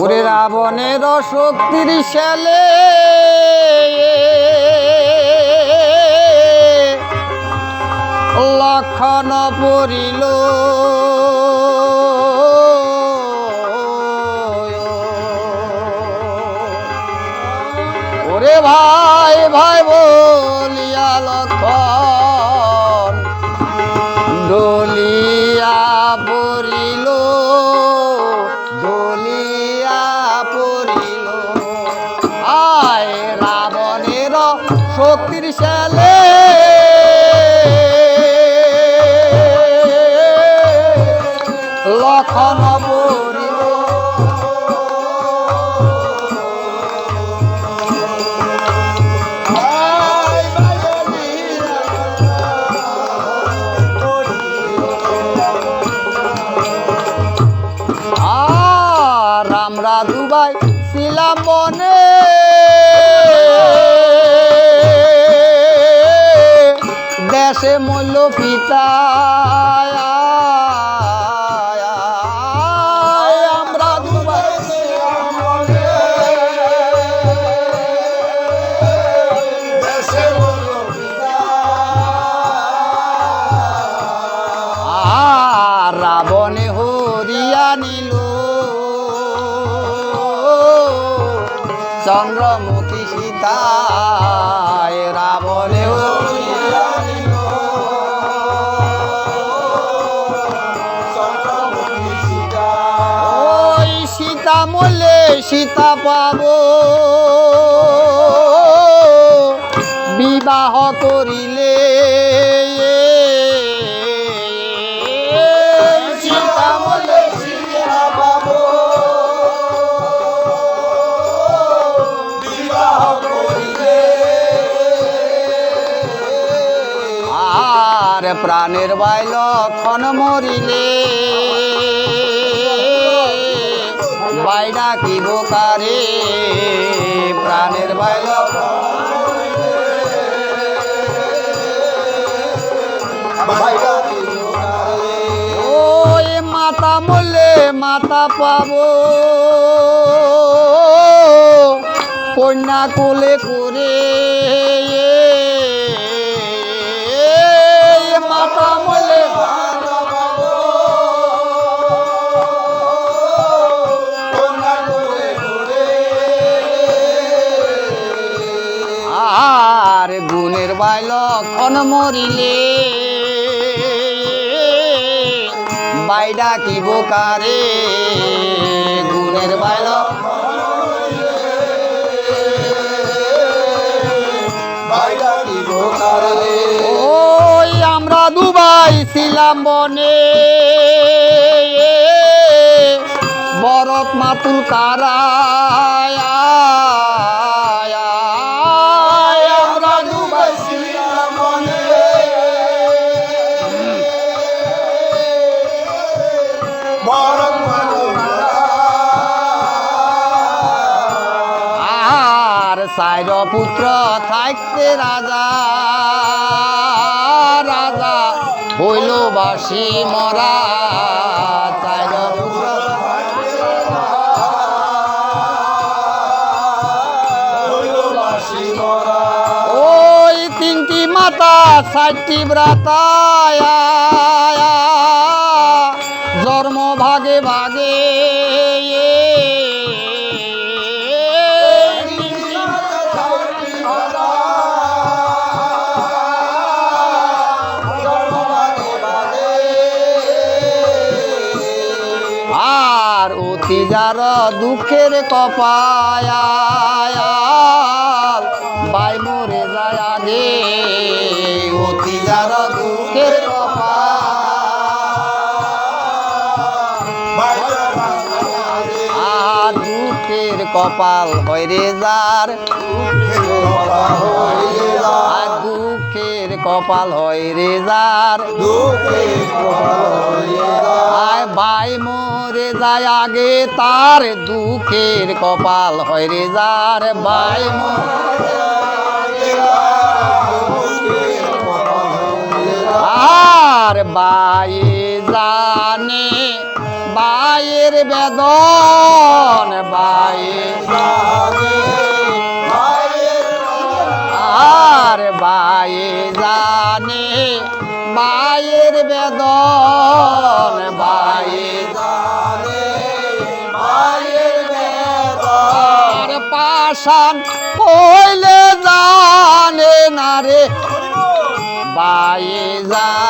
ওরে রাবণের শক্তির শ্যালে লক্ষণ পড়িল। ওরে ভাই ভাই বলিয়া শক্তির শালে। লক্ষণ さ。মলে সীতা পাব বিবাহ করিলে আর প্রাণের বাই লক্ষণ মরিলে। বাইডা কি বোকারে? প্রাণের বাই লক্ষণ ওই মাতা মলে মাতা পাবো। কন্যা কোলে করে লক্ষণ মরিলে। বাইডা কি বোকারে? গুণের বাই লক্ষণ ওই আমরা দুবাই ছিলাম বনে। বরফ মাতুল কারায়। ওই তিনটি মাতা ষাটটি ব্রাতায় জন্ম ভাগে ভাগে যার দুঃখের কপায় বাই মরে যায় আগে অতি যার দুঃখের কপাল আর দুঃখের কপাল হয় রে যার। আর দুঃখের কপাল হয় রে যার। আয় ভাই মরে যায় আগে তার। দুঃখের কপাল হয় রে যার। ভাই জানে মায়ের বেদন বায়ে মায়ের বেদন। পাশান কইলে জানে না রে বাই জানে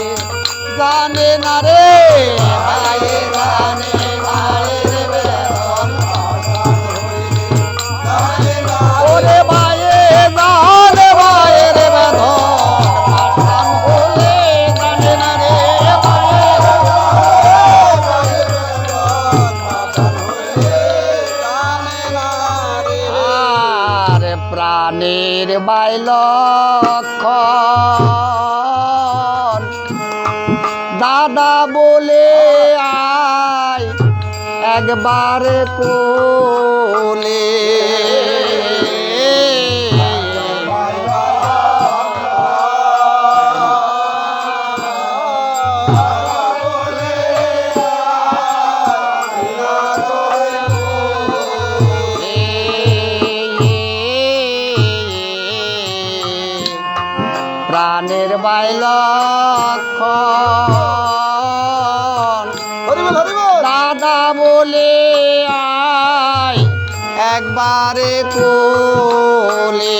জানে না রে। জানে দাদা বলে আয় একবার কোলে। প্রাণের বাইল একবারে কোলে।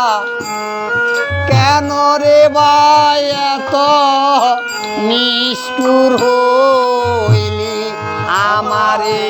এত নিষ্ঠুর হইলি আমারে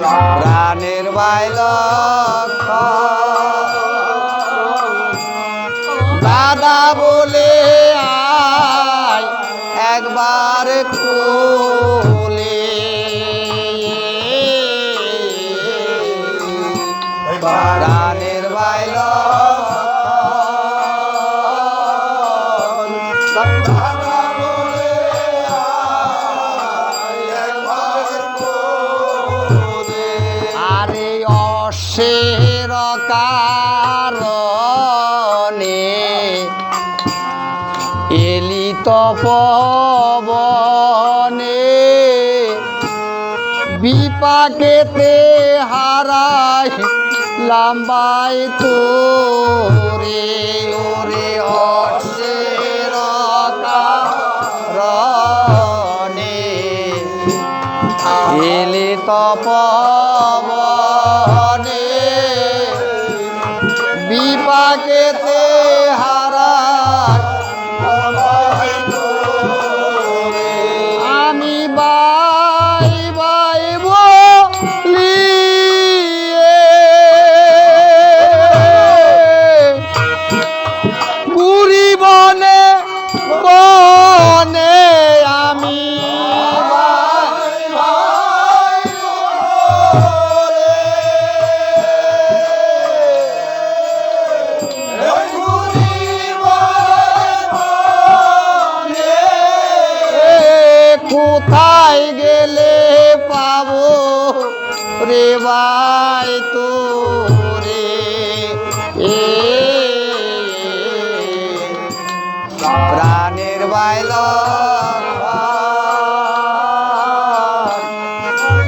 প্রাণের বাইল দাদা বলে আয় একবার কোলে অশের কারণে এলি তপবনে বিপাকেতে হারাই লাম্বাই তোরে ওরে অশের কারণে। এলে তপবনে বিপাকেতে কোথায় গেলে পাবো রে ভাই তোরে? এ, প্রাণের বাইল।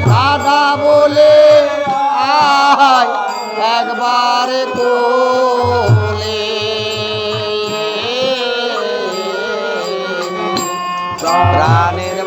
দাদা বলে, আয় একবার কোলে। প্রাণের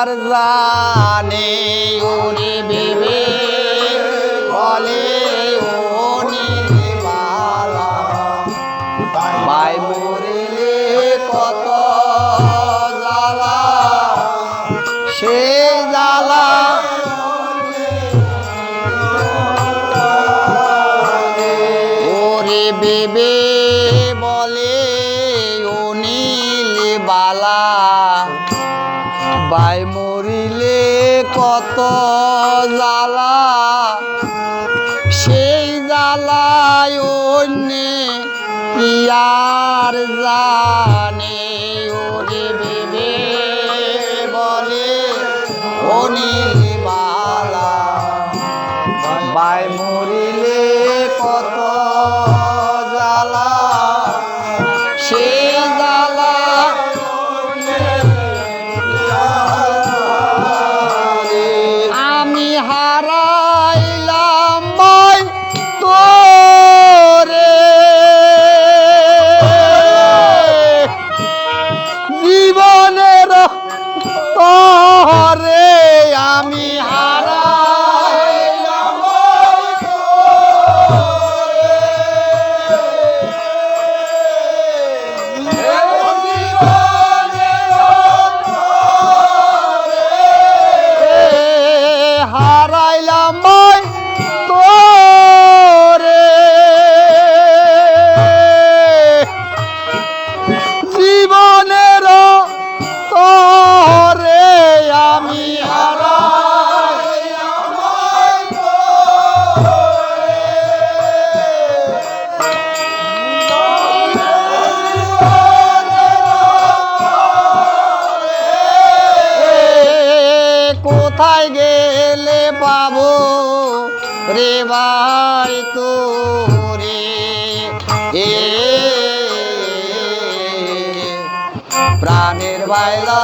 আর জানে ওরে বেবে জ্বালা সেই জ্বালায় অন্যে ইয়ার আর প্রাণের বাইলা